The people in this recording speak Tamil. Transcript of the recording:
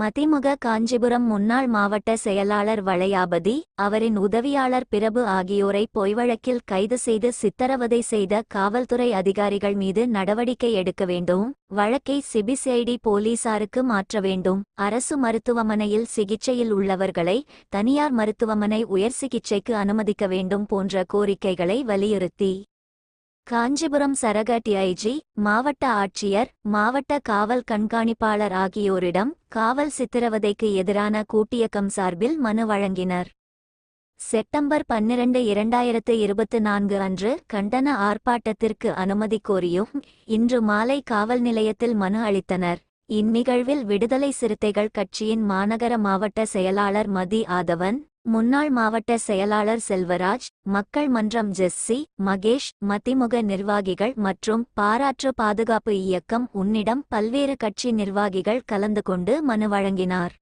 மதிமுக காஞ்சிபுரம் முன்னாள் மாவட்ட செயலாளர் வளையாபதி அவரின் உதவியாளர் பிரபு ஆகியோரை பொய் வழக்கில் கைது செய்து சித்தரவதை செய்த காவல்துறை அதிகாரிகள் மீது நடவடிக்கை எடுக்க வேண்டும் வழக்கை சிபிசிஐடி போலீசாருக்கு மாற்ற வேண்டும் அரசு மருத்துவமனையில் சிகிச்சையில் உள்ளவர்களை தனியார் மருத்துவமனை உயர் சிகிச்சைக்கு அனுமதிக்க வேண்டும் போன்ற கோரிக்கைகளை வலியுறுத்தி. காஞ்சிபுரம் சரக டிஐஜி மாவட்ட ஆட்சியர் மாவட்ட காவல் கண்காணிப்பாளர் ஆகியோரிடம் காவல் சித்திரவதைக்கு எதிரான கூட்டியக்கம் சார்பில் மனு வழங்கினர். செப்டம்பர் பன்னிரண்டு இரண்டாயிரத்து இருபத்து நான்கு அன்று கண்டன ஆர்ப்பாட்டத்திற்கு அனுமதி கோரியும் இன்று மாலை காவல் நிலையத்தில் மனு அளித்தனர். இந்நிகழ்வில் விடுதலை சிறுத்தைகள் கட்சியின் மாநகர மாவட்ட செயலாளர் மதி ஆதவன் முன்னாள் மாவட்ட செயலாளர் செல்வராஜ் மக்கள் மன்றம் ஜெஸ்ஸி மகேஷ் மதிமுக நிர்வாகிகள் மற்றும் பாராற்று பாதுகாப்பு இயக்கம் உன்னிடம் பல்வேறு கட்சி நிர்வாகிகள் கலந்து கொண்டு மனு வழங்கினார்.